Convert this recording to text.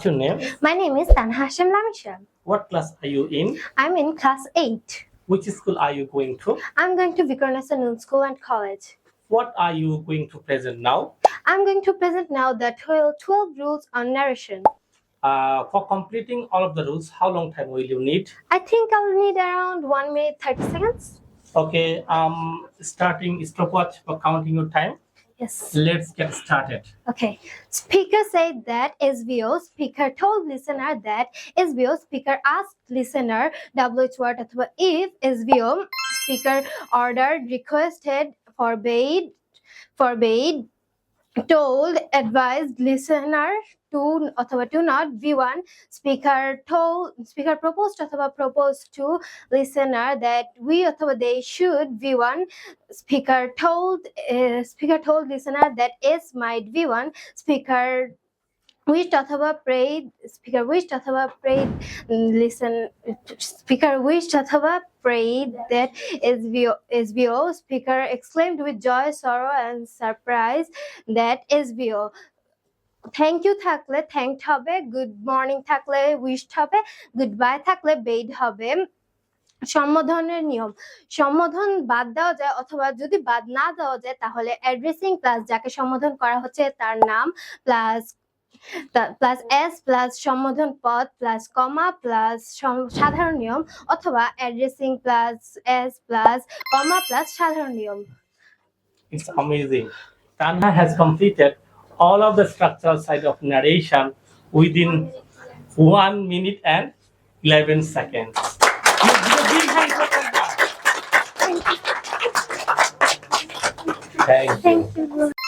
What's your name? My name is Tanha Hashem Lamisha. What class are you in? I'm in class 8. Which school are you going to? I'm going to Vikarnasa Noon School and College. What are you going to present now? I'm going to present now the 12, 12 rules on narration. Uh, for completing all of the rules, how long time will you need? I think I'll need around 1 minute 30 seconds. Okay, um, starting stopwatch for counting your time. Yes. Let's get started. Okay. Speaker said that SVO speaker told listener that SVO speaker asked listener WH word অথবা if SVO speaker ordered requested forbade forbade told advised listener to অথবা to not V1 speaker told speaker proposed অথবা proposed to listener that we অথবা they should V1 speaker told uh, speaker told listener that S might V1 speaker wished অথবা prayed speaker wished অথবা mm, listen speaker wished অথবা prayed that SVO, SVO speaker exclaimed with joy sorrow and surprise that SVO thank you থাকলে thanked হবে good morning থাকলে wished হবে good bye থাকলে bade হবে সম্বোধনের নিয়ম সম্বোধন বাদ দেওয়া যায় অথবা যদি বাদ না দেওয়া যায় তাহলে অ্যাড্রেসিং প্লাস যাকে সম্বোধন করা হচ্ছে তার নাম প্লাস প্লাস এস প্লাস সম্বোধন পদ প্লাস কমা প্লাস সাধারণ নিয়ম অথবা addressing plus S plus comma plus সাধারণ নিয়ম It's amazing. Tanha has completed all of the structural side of narration within one minute and 11 seconds. Thank you. Thank you